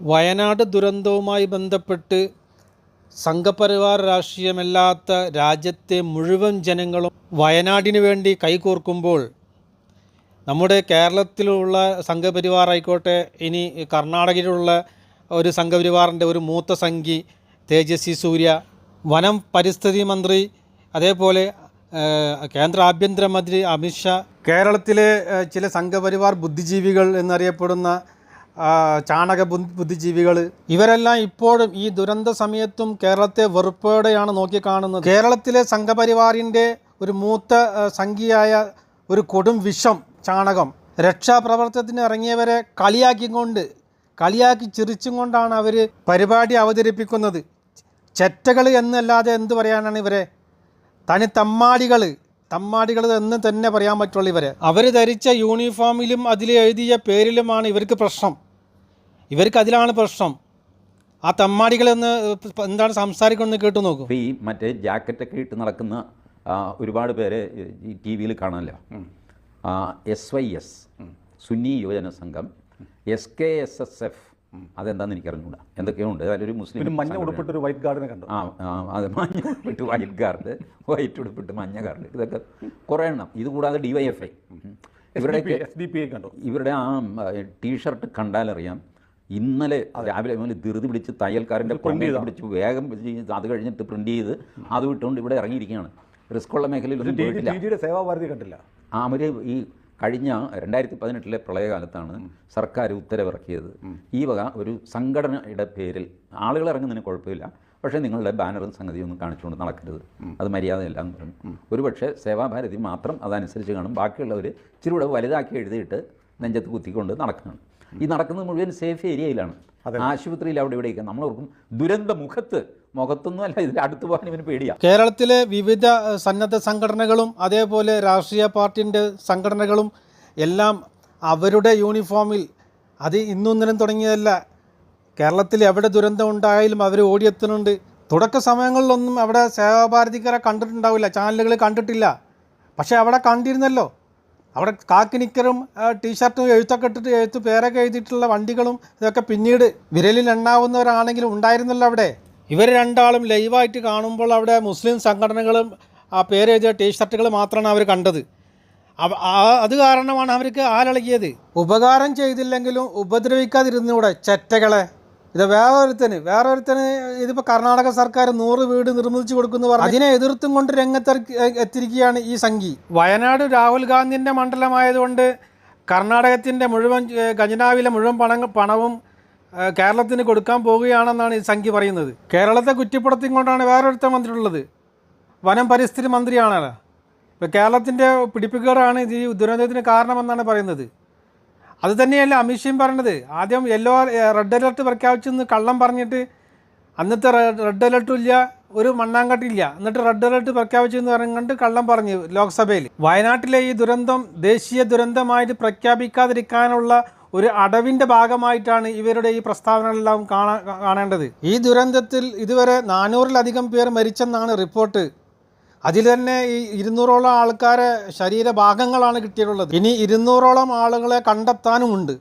വയനാട് ദുരന്തവുമായി ബന്ധപ്പെട്ട് സംഘപരിവാർ രാഷ്ട്രീയമല്ലാത്ത രാജ്യത്തെ മുഴുവൻ ജനങ്ങളും വയനാടിന് വേണ്ടി കൈകോർക്കുമ്പോൾ നമ്മുടെ കേരളത്തിലുള്ള സംഘപരിവാർ ആയിക്കോട്ടെ ഇനി കർണാടകയിലുള്ള ഒരു സംഘപരിവാറിന്റെ ഒരു മൂത്ത സംഘി തേജസ്വി സൂര്യ വനം പരിസ്ഥിതി മന്ത്രി അതേപോലെ കേന്ദ്ര ആഭ്യന്തരമന്ത്രി അമിത്ഷാ കേരളത്തിലെ ചില സംഘപരിവാർ ബുദ്ധിജീവികൾ എന്നറിയപ്പെടുന്ന ചാണക ബുദ്ധിജീവികൾ ഇവരെല്ലാം ഇപ്പോഴും ഈ ദുരന്ത സമയത്തും കേരളത്തെ വെറുപ്പോടെയാണ് നോക്കിക്കാണുന്നത്. കേരളത്തിലെ സംഘപരിവാറിന്റെ ഒരു മൂത്ത സംഖ്യയായ ഒരു കൊടും വിഷം ചാണകം രക്ഷാപ്രവർത്തനത്തിന് ഇറങ്ങിയവരെ കളിയാക്കിക്കൊണ്ട് കളിയാക്കി ചിരിച്ചും കൊണ്ടാണ് അവർ പരിപാടി അവതരിപ്പിക്കുന്നത്. ചെറ്റകൾ എന്നല്ലാതെ എന്ത് പറയാനാണ് ഇവരെ? തനി തമ്മാടികൾ തമ്മാടികൾ എന്ന് തന്നെ പറയാൻ പറ്റുള്ളൂ ഇവരെ. അവർ ധരിച്ച യൂണിഫോമിലും അതിൽ എഴുതിയ പേരിലുമാണ് ഇവർക്ക് പ്രശ്നം. ഇവർക്ക് അതിലാണ് പ്രശ്നം. ആ തമ്മാടികളെന്ന് എന്താണ് സംസാരിക്കണമെന്ന് കേട്ടു നോക്കും. ഈ മറ്റേ ജാക്കറ്റൊക്കെ ഇട്ട് നടക്കുന്ന ഒരുപാട് പേരെ ഈ ടി വിയിൽ കാണാമല്ലോ S Y S Sunni Yuvajana Sangham S K S S F അതെന്താണെന്ന് എനിക്ക് എന്തൊക്കെയോ ഉണ്ട് അതിലൊരു മുസ്ലിം മഞ്ഞ ഉടുപ്പിട്ട് ഒരു വൈറ്റ് ഗാർഡിനെ കണ്ടു. ആ അതെ അത് മഞ്ഞ ഉടുപ്പിട്ട് വൈറ്റ് ഗാർഡ് വൈറ്റ് ഉടുപ്പിട്ട് മഞ്ഞ ഗാർഡ്. ഇതൊക്കെ കുറേ എണ്ണം. ഇത് കൂടാതെ ഡി വൈ എഫ് ഐ ഇവരുടെ എസ് ഡി പി ഐ കണ്ടു. ഇവരുടെ ആ ടീഷർട്ട് കണ്ടാലറിയാം. ഇന്നലെ രാവിലെ മുതൽ ധൃതി പിടിച്ച് തയ്യൽക്കാരന്റെ കൊണ്ടി പിടിച്ച് വേഗം അത് കഴിഞ്ഞിട്ട് പ്രിന്റ് ചെയ്ത് അത് വിട്ടുകൊണ്ട് ഇവിടെ ഇറങ്ങിയിരിക്കുകയാണ്. റിസ്ക് ഉള്ള മേഖലയിൽ സേവാഭാരതി കണ്ടില്ല. ആ അവർ ഈ കഴിഞ്ഞ രണ്ടായിരത്തി പതിനെട്ടിലെ പ്രളയകാലത്താണ് സർക്കാർ ഉത്തരവിറക്കിയത്. ഈ വക ഒരു സംഘടനയുടെ പേരിൽ ആളുകൾ ഇറങ്ങുന്നതിന് കുഴപ്പമില്ല. പക്ഷേ നിങ്ങളുടെ ബാനറും സംഗതിയൊന്നും കാണിച്ചുകൊണ്ട് നടക്കരുത്. അത് മര്യാദയല്ല എന്ന് പറഞ്ഞു. ഒരുപക്ഷെ സേവാഭാരതി മാത്രം അതനുസരിച്ച് കാണും. ബാക്കിയുള്ളവർ ഇച്ചിരി കൂടെ വലുതാക്കി എഴുതിയിട്ട് നെഞ്ചത്ത് കുത്തിക്കൊണ്ട് നടക്കുകയാണ്. ഈ നടക്കുന്നത് മുഴുവൻ സേഫ് ഏരിയയിലാണ്. ആശുപത്രിയിൽ അവിടെ ഇവിടെയൊക്കെ. നമ്മളോർക്കും ദുരന്ത മുഖത്ത് മുഖത്തൊന്നും അല്ല ഇതിൽ അടുത്തു പോകാൻ ഇവന് പേടിയാണ് കേരളത്തിലെ വിവിധ സന്നദ്ധ സംഘടനകളും അതേപോലെ രാഷ്ട്രീയ പാർട്ടിന്റെ സംഘടനകളും എല്ലാം അവരുടെ യൂണിഫോമിൽ അത് ഇന്നൊന്നിനും തുടങ്ങിയതല്ല. കേരളത്തിൽ എവിടെ ദുരന്തം ഉണ്ടായാലും അവർ ഓടിയെത്തുന്നുണ്ട്. തുടക്ക സമയങ്ങളിലൊന്നും അവിടെ സേവാഭാരതിക്കാരെ കണ്ടിട്ടുണ്ടാവില്ല. ചാനലുകൾ കണ്ടിട്ടില്ല. പക്ഷേ അവിടെ കണ്ടിരുന്നല്ലോ. അവിടെ കാക്കി നിക്കറും ടീഷർട്ടും എഴുത്തൊക്കെ ഇട്ടിട്ട് എഴുത്ത് പേരൊക്കെ എഴുതിയിട്ടുള്ള വണ്ടികളും ഇതൊക്കെ പിന്നീട് വിരലിൽ എണ്ണാവുന്നവരാണെങ്കിലും ഉണ്ടായിരുന്നല്ലോ അവിടെ. ഇവർ രണ്ടാളും ലൈവായിട്ട് കാണുമ്പോൾ അവിടെ മുസ്ലിം സംഘടനകളും ആ പേരെഴുതിയ ടീഷർട്ടുകൾ മാത്രമാണ് അവർ കണ്ടത്. അത് കാരണമാണ് അവർക്ക് ആലിളകിയത് ഉപകാരം ചെയ്തില്ലെങ്കിലും ഉപദ്രവിക്കാതിരുന്നൂടെ ചെറ്റകളെ. ഇത് വേറൊരുത്തന് വേറൊരുത്തന് ഇതിപ്പോൾ കർണാടക സർക്കാർ നൂറ് വീട് നിർമ്മിച്ചു കൊടുക്കുന്നു പറഞ്ഞു അതിനെ എതിർത്തും കൊണ്ട് രംഗത്ത് എത്തിരിക്കുകയാണ് ഈ സംഘി. വയനാട് രാഹുൽ ഗാന്ധിന്റെ മണ്ഡലമായതുകൊണ്ട് കർണാടകത്തിന്റെ മുഴുവൻ ഖജനാവിലെ മുഴുവൻ പണം പണവും കേരളത്തിന് കൊടുക്കാൻ പോവുകയാണെന്നാണ് ഈ സംഘി പറയുന്നത്. കേരളത്തെ കുറ്റപ്പെടുത്തിക്കൊണ്ടാണ് വേറൊരുത്തൻ വന്നിട്ടുള്ളത്. വനം പരിസ്ഥിതി മന്ത്രിയാണല്ലോ. ഇപ്പോൾ കേരളത്തിന്റെ പിടിപ്പുകേടാണ് ഇത് ഈ ദുരന്തത്തിന് കാരണമെന്നാണ് പറയുന്നത്. അത് തന്നെയല്ല അമിത്ഷയും പറഞ്ഞത്. ആദ്യം യെല്ലോ റെഡ് അലർട്ട് പ്രഖ്യാപിച്ചെന്ന് കള്ളം പറഞ്ഞിട്ട് അന്നത്തെ റെഡ് അലർട്ടും ഇല്ല ഒരു മണ്ണാങ്കട്ടില്ല എന്നിട്ട് റെഡ് അലർട്ട് പ്രഖ്യാപിച്ചെന്ന് പറഞ്ഞുകൊണ്ട് കള്ളം പറഞ്ഞു ലോക്സഭയിൽ. വയനാട്ടിലെ ഈ ദുരന്തം ദേശീയ ദുരന്തമായിട്ട് പ്രഖ്യാപിക്കാതിരിക്കാനുള്ള ഒരു അടവിന്റെ ഭാഗമായിട്ടാണ് ഇവരുടെ ഈ പ്രസ്താവനകളെല്ലാം കാണാ കാണേണ്ടത്. ഈ ദുരന്തത്തിൽ ഇതുവരെ നാനൂറിലധികം പേർ മരിച്ചെന്നാണ് റിപ്പോർട്ട്. അതിൽ തന്നെ ഈ ഇരുന്നൂറോളം ആൾക്കാരെ ശരീരഭാഗങ്ങളാണ് കിട്ടിയിട്ടുള്ളത്. ഇനി ഇരുന്നൂറോളം ആളുകളെ കണ്ടെത്താനുമുണ്ട്.